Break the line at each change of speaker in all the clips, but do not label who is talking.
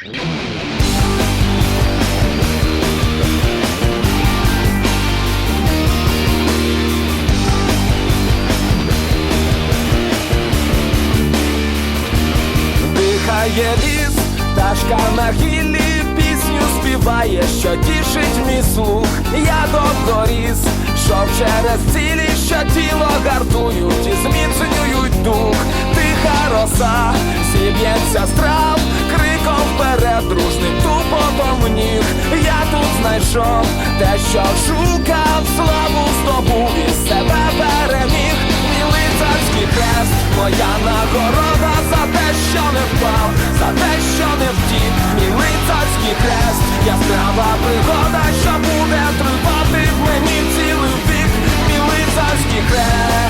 Дихає ліс, пташка на гіллі пісню співає, що тішить мій слух. Я довгоріс, що через цілі, що тіло гартують і зміцнюють дух. Тиха роса, зіб'ється з знайшов те, що шукав, славу здобув і себе переміг. Мій лицарський хрест, моя нагорода за те, що не впав, за те, що не втік, мій лицарський хрест, яскрава пригода, що буде тривати в мені цілий вік, мій лицарський хрест.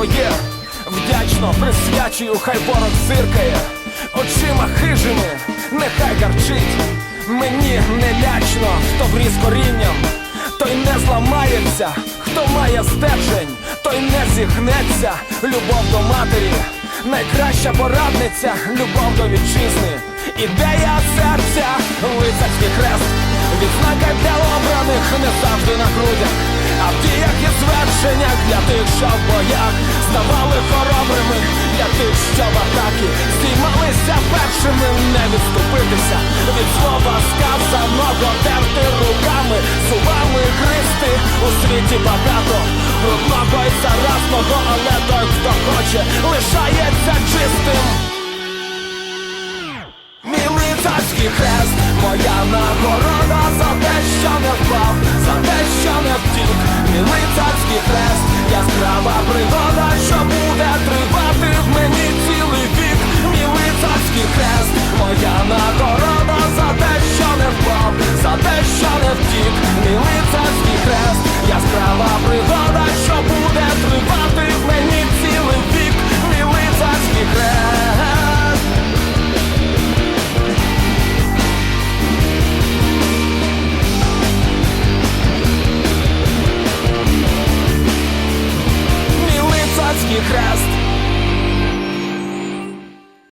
своє вдячно присвячую, хай ворог зиркає, очима хижими, нехай гарчить. Мені не лячно, хто вріс корінням, той не зламається, хто має стержень, той не зігнеться, любов до матері, найкраща порадниця, любов до вітчизни, ідея серця, лицарський хрест. Відзнака для обраних не завжди на грудях, а в діях і звершеннях для тих, що в боях ставали хоробрими, для тих, що в атаки. Здіймалися першими, не відступитися. Від слова сказаного, терти руками, зубами гристи у світі багато. Брудного і заразного, але той, хто хоче, лишається чистим. Мій лицарський хрест, моя нагорода хрест.